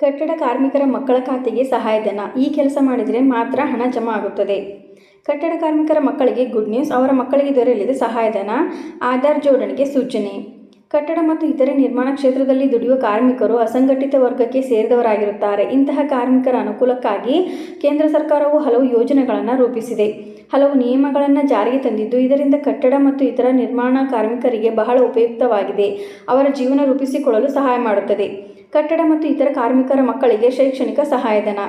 ಕಟ್ಟಡ ಕಾರ್ಮಿಕರ ಮಕ್ಕಳ ಖಾತೆಗೆ ಸಹಾಯಧನ ಈ ಕೆಲಸ ಮಾಡಿದರೆ ಮಾತ್ರ ಹಣ ಜಮಾ ಆಗುತ್ತದೆ. ಕಟ್ಟಡ ಕಾರ್ಮಿಕರ ಮಕ್ಕಳಿಗೆ ಗುಡ್ ನ್ಯೂಸ್ ಅವರ ಮಕ್ಕಳಿಗೆ ದೊರೆಯಲಿದೆ ಸಹಾಯಧನ ಆಧಾರ್ ಜೋಡಣೆಗೆ ಸೂಚನೆ. ಕಟ್ಟಡ ಮತ್ತು ಇತರೆ ನಿರ್ಮಾಣ ಕ್ಷೇತ್ರದಲ್ಲಿ ದುಡಿಯುವ ಕಾರ್ಮಿಕರು ಅಸಂಘಟಿತ ವರ್ಗಕ್ಕೆ ಸೇರಿದವರಾಗಿರುತ್ತಾರೆ. ಇಂತಹ ಕಾರ್ಮಿಕರ ಅನುಕೂಲಕ್ಕಾಗಿ ಕೇಂದ್ರ ಸರ್ಕಾರವು ಹಲವು ಯೋಜನೆಗಳನ್ನು ರೂಪಿಸಿದೆ. ಹಲವು ನಿಯಮಗಳನ್ನು ಜಾರಿಗೆ ತಂದಿದ್ದು ಇದರಿಂದ ಕಟ್ಟಡ ಮತ್ತು ಇತರ ನಿರ್ಮಾಣ ಕಾರ್ಮಿಕರಿಗೆ ಬಹಳ ಉಪಯುಕ್ತವಾಗಿದೆ. ಅವರ ಜೀವನ ರೂಪಿಸಿಕೊಳ್ಳಲು ಸಹಾಯ ಮಾಡುತ್ತದೆ. ಕಟ್ಟಡ ಮತ್ತು ಇತರ ಕಾರ್ಮಿಕರ ಮಕ್ಕಳಿಗೆ ಶೈಕ್ಷಣಿಕ ಸಹಾಯಧನ.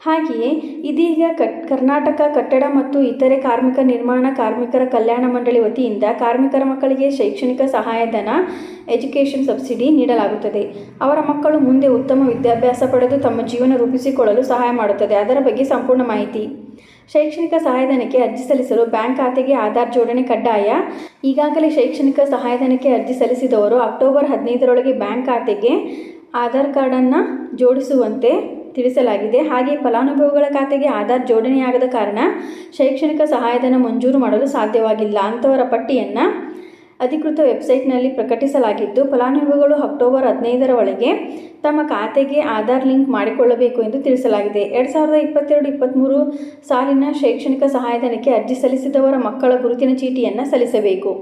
ಹಾಗೆಯೇ ಇದೀಗ ಕರ್ನಾಟಕ ಕಟ್ಟಡ ಮತ್ತು ಇತರೆ ಕಾರ್ಮಿಕ ನಿರ್ಮಾಣ ಕಾರ್ಮಿಕರ ಕಲ್ಯಾಣ ಮಂಡಳಿ ವತಿಯಿಂದ ಕಾರ್ಮಿಕರ ಮಕ್ಕಳಿಗೆ ಶೈಕ್ಷಣಿಕ ಸಹಾಯಧನ, ಎಜುಕೇಷನ್ ಸಬ್ಸಿಡಿ ನೀಡಲಾಗುತ್ತದೆ. ಅವರ ಮಕ್ಕಳು ಮುಂದೆ ಉತ್ತಮ ವಿದ್ಯಾಭ್ಯಾಸ ಪಡೆದು ತಮ್ಮ ಜೀವನ ರೂಪಿಸಿಕೊಳ್ಳಲು ಸಹಾಯ ಮಾಡುತ್ತದೆ. ಅದರ ಬಗ್ಗೆ ಸಂಪೂರ್ಣ ಮಾಹಿತಿ. ಶೈಕ್ಷಣಿಕ ಸಹಾಯಧನಕ್ಕೆ ಅರ್ಜಿ ಸಲ್ಲಿಸಲು ಬ್ಯಾಂಕ್ ಖಾತೆಗೆ ಆಧಾರ್ ಜೋಡಣೆ ಕಡ್ಡಾಯ. ಈಗಾಗಲೇ ಶೈಕ್ಷಣಿಕ ಸಹಾಯಧನಕ್ಕೆ ಅರ್ಜಿ ಸಲ್ಲಿಸಿದವರು ಅಕ್ಟೋಬರ್ ಹದಿನೈದರೊಳಗೆ ಬ್ಯಾಂಕ್ ಖಾತೆಗೆ ಆಧಾರ್ ಕಾರ್ಡನ್ನು ಜೋಡಿಸುವಂತೆ ತಿಳಿಸಲಾಗಿದೆ. ಹಾಗೆ ಫಲಾನುಭವಿಗಳ ಖಾತೆಗೆ ಆಧಾರ್ ಜೋಡಣೆಯಾಗದ ಕಾರಣ ಶೈಕ್ಷಣಿಕ ಸಹಾಯಧನ ಮಂಜೂರು ಮಾಡಲು ಸಾಧ್ಯವಾಗಿಲ್ಲ. ಅಂಥವರ ಪಟ್ಟಿಯನ್ನು ಅಧಿಕೃತ ವೆಬ್ಸೈಟ್ನಲ್ಲಿ ಪ್ರಕಟಿಸಲಾಗಿದ್ದು, ಫಲಾನುಭವಿಗಳು ಅಕ್ಟೋಬರ್ ಹದಿನೈದರ ಒಳಗೆ ತಮ್ಮ ಖಾತೆಗೆ ಆಧಾರ್ ಲಿಂಕ್ ಮಾಡಿಕೊಳ್ಳಬೇಕು ಎಂದು ತಿಳಿಸಲಾಗಿದೆ. ಎರಡು ಸಾವಿರದ ಇಪ್ಪತ್ತೆರಡು ಇಪ್ಪತ್ತ್ಮೂರು ಸಾಲಿನ ಶೈಕ್ಷಣಿಕ ಸಹಾಯಧನಕ್ಕೆ ಅರ್ಜಿ ಸಲ್ಲಿಸಿದವರ ಮಕ್ಕಳ ಗುರುತಿನ ಚೀಟಿಯನ್ನು ಸಲ್ಲಿಸಬೇಕು.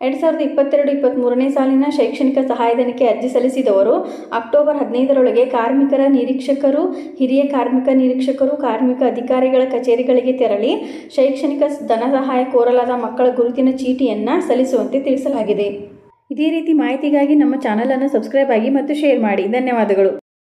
ಎರಡು ಸಾವಿರದ ಇಪ್ಪತ್ತೆರಡು ಇಪ್ಪತ್ತ್ಮೂರನೇ ಸಾಲಿನ ಶೈಕ್ಷಣಿಕ ಸಹಾಯಧನಕ್ಕೆ ಅರ್ಜಿ ಸಲ್ಲಿಸಿದವರು ಅಕ್ಟೋಬರ್ ಹದಿನೈದರೊಳಗೆ ಕಾರ್ಮಿಕರ ನಿರೀಕ್ಷಕರು, ಹಿರಿಯ ಕಾರ್ಮಿಕ ನಿರೀಕ್ಷಕರು, ಕಾರ್ಮಿಕ ಅಧಿಕಾರಿಗಳ ಕಚೇರಿಗಳಿಗೆ ತೆರಳಿ ಶೈಕ್ಷಣಿಕ ಧನ ಸಹಾಯ ಕೋರಲಾದ ಮಕ್ಕಳ ಗುರುತಿನ ಚೀಟಿಯನ್ನು ಸಲ್ಲಿಸುವಂತೆ ತಿಳಿಸಲಾಗಿದೆ. ಇದೇ ರೀತಿ ಮಾಹಿತಿಗಾಗಿ ನಮ್ಮ ಚಾನಲನ್ನು ಸಬ್ಸ್ಕ್ರೈಬ್ ಆಗಿ ಮತ್ತು ಶೇರ್ ಮಾಡಿ. ಧನ್ಯವಾದಗಳು.